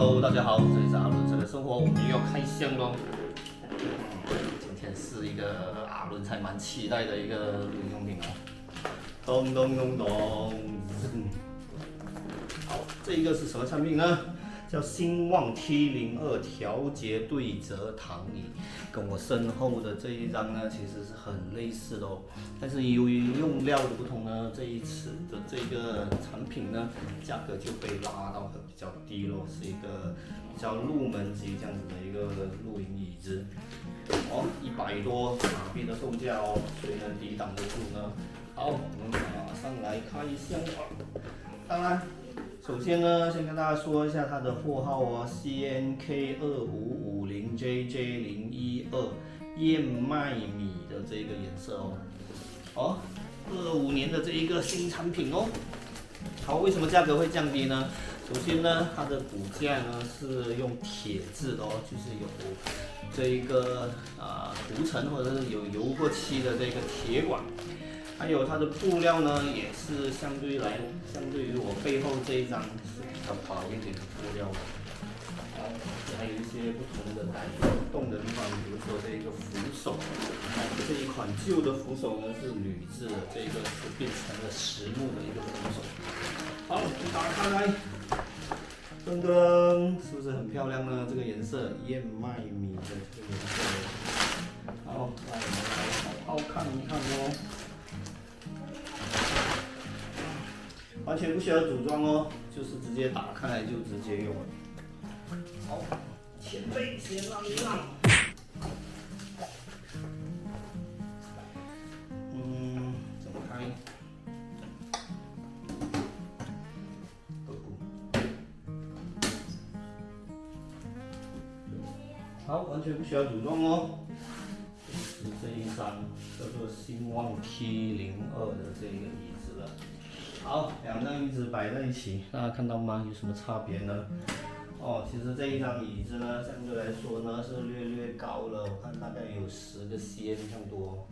Hello，大家好，这里是阿伦车的生活，我们又要开箱喽。今天是一个阿伦才蛮期待的一个露营用品哦。咚咚咚咚，好，这一个是什么产品呢？叫兴旺 T 零二调节对折躺椅，跟我身后的这一张呢，其实是很类似的哦。但是由于用料的不同呢，这一次的这个产品呢，价格就被拉到比较低咯，是一个比较入门级这样子的一个露营椅子。哦，一百多马币的售价哦，谁能抵挡得住呢？好，我们马上来开箱吧。当然。首先呢，先跟大家说一下它的货号哦，C N K 二五五零 J J 零一二燕麦米的这个颜色哦，哦，二五年的这一个新产品哦。好，为什么价格会降低呢？首先呢，它的骨架呢是用铁制的哦，就是有这一个啊涂层或者是有油过漆的这个铁管。还有它的布料呢，也是相对来，相对于我背后这一张是比较薄一点的布料。好，还有一些不同的改动的地方，比如说这一个扶手，这一款旧的扶手呢是铝制的，这个是变成了实木的一个扶手。好，打开来，噔噔，是不是很漂亮呢？这个颜色，燕麦米的这个颜色。好，来我们来好好看一看哦。完全不需要组装哦，就是直接打开来就直接用。好，前背先让一让。嗯，怎么开？好，完全不需要组装哦。是这一张叫做兴旺 T 零二的这个。好，两张椅子摆在一起，大家看到吗？有什么差别呢？哦，其实这一张椅子呢，相对来说呢是略略高了，我看大概有十个 cm 这样多。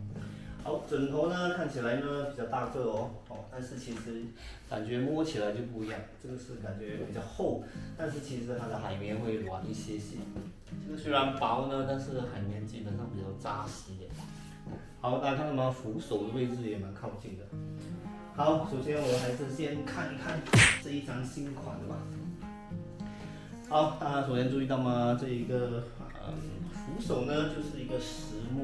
好，枕头呢看起来呢比较大个哦，哦，但是其实感觉摸起来就不一样，这个是感觉比较厚，但是其实它的海绵会软一些些。这个虽然薄呢，但是海绵基本上比较扎实一点。好，大家看到吗？扶手的位置也蛮靠近的。好，首先我还是先看一看这一张新款的吧。好，大家首先注意到吗？这一个嗯扶手呢，就是一个实木，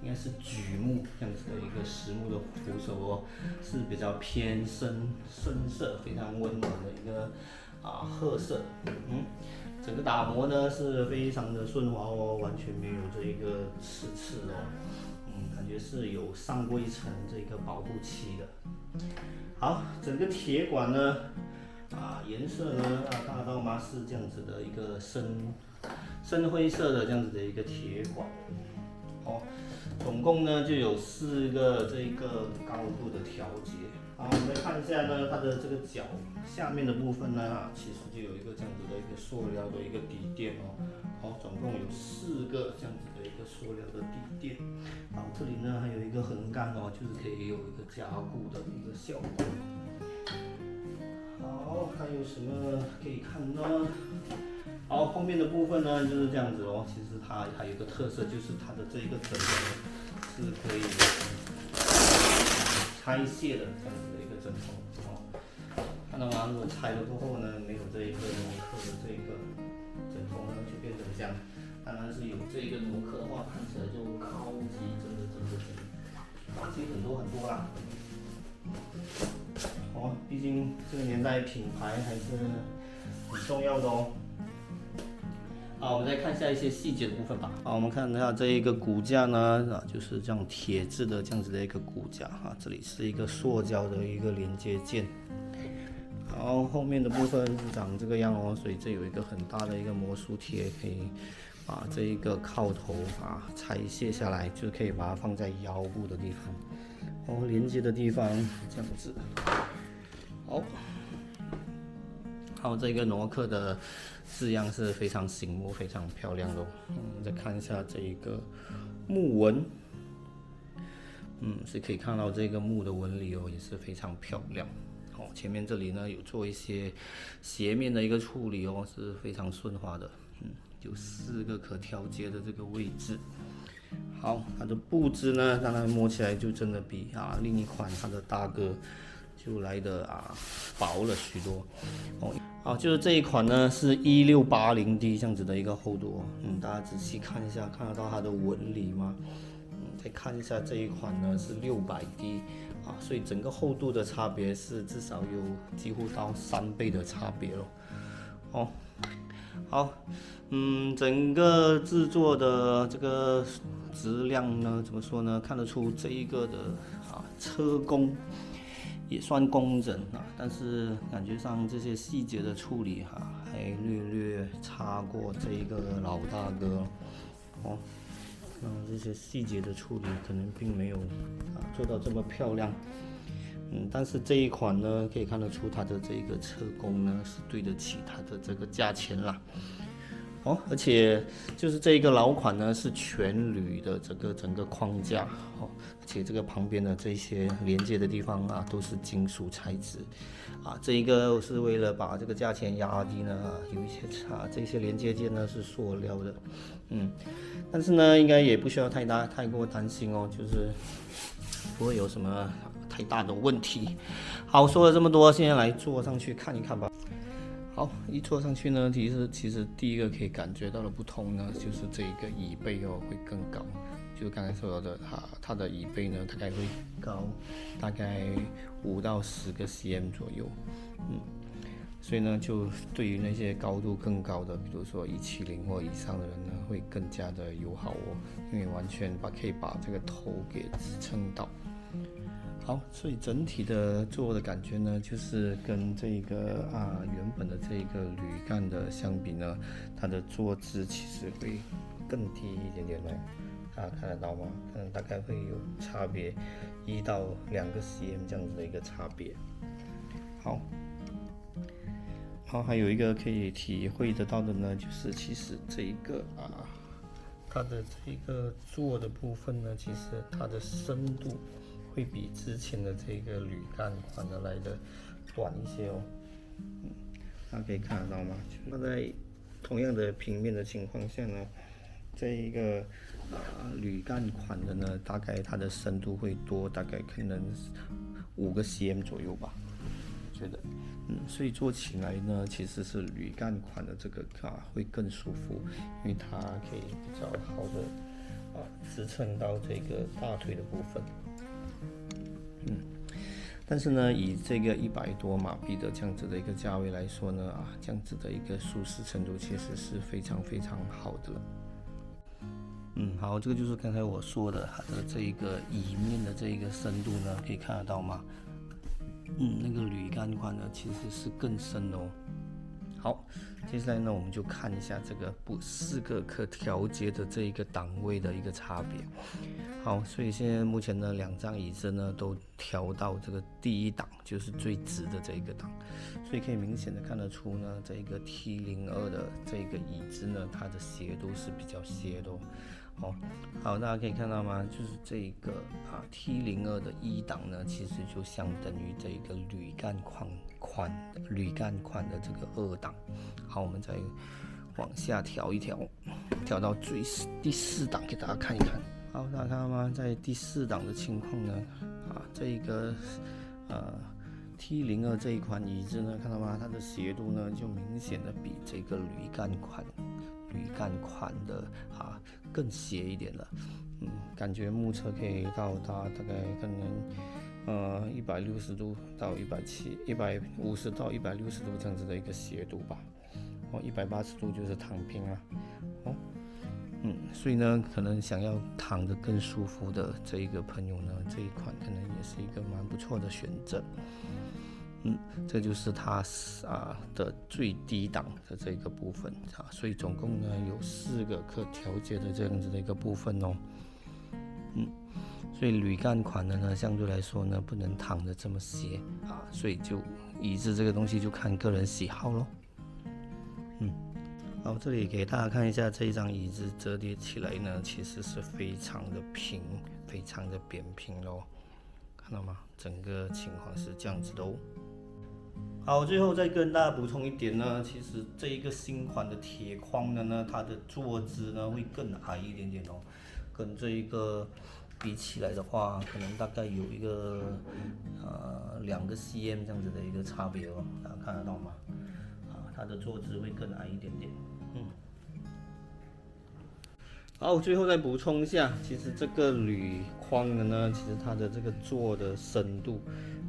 应该是榉木这样子的一个实木的扶手哦，是比较偏深深色，非常温暖的一个啊褐色。嗯，整个打磨呢是非常的顺滑哦，完全没有这一个刺刺哦。感觉是有上过一层这个保护漆的。好，整个铁管呢，啊，颜色呢，大家看得到吗？是这样子的一个深深灰色的这样子的一个铁管。哦，总共呢就有四个这一个高度的调节。好，我们来看一下呢，它的这个脚下面的部分呢，其实就有一个这样子的一个塑料的一个底垫哦。好，总共有四个这样子的一个塑料的底垫。好，这里呢还有一个横杆哦，就是可以有一个加固的一个效果。好，还有什么可以看呢？好，后后面的部分呢就是这样子哦。其实它还有一个特色，就是它的这一个枕头是可以。拆卸的这样子的一个枕头，哦，看到吗？如果拆了过后呢，没有这一个挪克的这一个枕头呢，就变成这样。当然是有这一个挪克的话，看起来就高级，真的真的真的，高级很多很多啦。哦，毕竟这个年代品牌还是很重要的哦。好，我们再看一下一些细节的部分吧。好，我们看一下这一个骨架呢，啊，就是这样铁质的这样子的一个骨架哈，这里是一个塑胶的一个连接件。好，后后面的部分是长这个样哦，所以这有一个很大的一个魔术贴，可以把这一个靠头啊拆卸下来，就可以把它放在腰部的地方。哦，连接的地方这样子。好。还有这个挪克的字样是非常醒目、非常漂亮的。嗯，再看一下这一个木纹，嗯，是可以看到这个木的纹理哦，也是非常漂亮。哦，前面这里呢有做一些斜面的一个处理哦，是非常顺滑的。嗯，有四个可调节的这个位置。好，它的布置呢，当然摸起来就真的比啊另一款它的大哥就来的啊薄了许多。哦，好，就是这一款呢是一六八零 D 这样子的一个厚度。嗯，大家仔细看一下，看得到它的纹理吗？嗯，再看一下这一款呢是六百 D 啊，所以整个厚度的差别是至少有几乎到三倍的差别了。哦，好。嗯，整个制作的这个质量呢，怎么说呢？看得出这一个的啊车工也算工整啊，但是感觉上这些细节的处理哈，还略略差过这一个老大哥哦。嗯，这些细节的处理可能并没有啊做到这么漂亮。嗯，但是这一款呢，可以看得出它的这个车工呢是对得起它的这个价钱啦。哦，而且就是这一个老款呢，是全铝的整个整个框架，哦，而且这个旁边的这些连接的地方啊，都是金属材质，啊，这一个是为了把这个价钱压低呢，有一些差，这些连接件呢是塑料的，嗯，但是呢，应该也不需要太大太过担心哦，就是不会有什么太大的问题。好，说了这么多，现在来坐上去看一看吧。好，一坐上去呢，其实其实第一个可以感觉到的不同呢，就是这一个椅背哦会更高，就刚才说到的，它它的椅背呢大概会高大概五到十个 cm 左右，嗯，所以呢就对于那些高度更高的，比如说一七零或以上的人呢，会更加的友好哦，因为完全把可以把这个头给支撑到。好，所以整体的坐的感觉呢，就是跟这个啊原本的这个铝干的相比呢，它的坐姿其实会更低一点点哦，大家看得到吗？可能大概会有差别一到两个 cm 这样子的一个差别。好，好，还有一个可以体会得到的呢，就是其实这一个啊，它的这一个坐的部分呢，其实它的深度。会比之前的这个铝干款的来的短一些哦，嗯，大家可以看得到吗？那在同样的平面的情况下呢，这一个啊铝干款的呢，大概它的深度会多，大概可能五个 cm 左右吧，觉得，嗯，所以做起来呢，其实是铝干款的这个啊会更舒服，因为它可以比较好的啊支撑到这个大腿的部分。嗯，但是呢，以这个一百多马币的这样子的一个价位来说呢，啊，这样子的一个舒适程度其实是非常非常好的。嗯，好，这个就是刚才我说的它的这一个椅面的这一个深度呢，可以看得到吗？嗯，那个铝杆款呢其实是更深哦。好，接下来呢，我们就看一下这个不四个可调节的这一个档位的一个差别。好，所以现在目前呢，两张椅子呢都调到这个第一档，就是最直的这一个档，所以可以明显的看得出呢，这个 T 零二的这个椅子呢，它的斜度是比较斜的。哦，好，大家可以看到吗？就是这个啊，T 零二的一档呢，其实就相等于这一个铝杆款款铝杆款的这个二档。好，我们再往下调一调，调到最第四档给大家看一看。好，大家看到吗？在第四档的情况呢，啊，这一个呃 T 零二这一款椅子呢，看到吗？它的斜度呢，就明显的比这个铝杆款。铝杆款的啊，更斜一点了，嗯，感觉目测可以到达大概可能呃一百六十度到一百七一百五十到一百六十度这样子的一个斜度吧，哦，一百八十度就是躺平啊，哦，嗯，所以呢，可能想要躺着更舒服的这一个朋友呢，这一款可能也是一个蛮不错的选择。嗯，这就是它啊的最低档的这个部分啊，所以总共呢有四个可调节的这样子的一个部分哦。嗯，所以铝干款的呢，相对来说呢不能躺着这么斜啊，所以就椅子这个东西就看个人喜好喽。嗯，好，这里给大家看一下这一张椅子折叠起来呢，其实是非常的平，非常的扁平喽，看到吗？整个情况是这样子的哦。好，最后再跟大家补充一点呢，其实这一个新款的铁框的呢，它的坐姿呢会更矮一点点哦，跟这一个比起来的话，可能大概有一个呃两个 cm 这样子的一个差别哦，大家看得到吗？它的坐姿会更矮一点点，嗯。好，我最后再补充一下，其实这个铝框的呢，其实它的这个坐的深度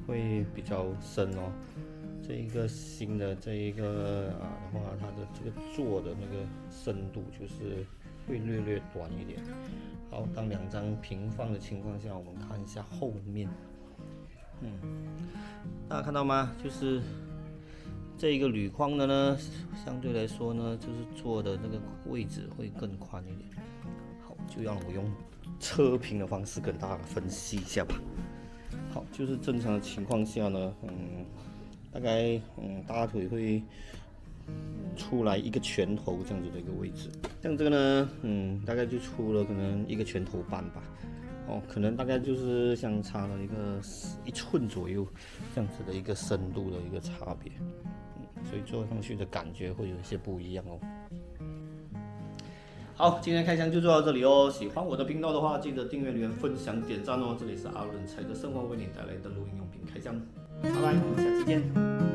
会比较深哦。这一个新的这一个啊的话，它的这个坐的那个深度就是会略略短一点。好，当两张平放的情况下，我们看一下后面。嗯，大家看到吗？就是这一个铝框的呢，相对来说呢，就是坐的那个位置会更宽一点。好，就让我用测评的方式跟大家分析一下吧。好，就是正常的情况下呢，嗯。大概嗯大腿会出来一个拳头这样子的一个位置，像这个呢，嗯，大概就出了可能一个拳头半吧，哦，可能大概就是相差了一个一寸左右这样子的一个深度的一个差别，嗯，所以坐上去的感觉会有一些不一样哦。好，今天开箱就做到这里哦。喜欢我的频道的话，记得订阅、留言、分享、点赞哦。这里是阿伦财的生活为你带来的录音用品开箱。拜拜，我们下期见。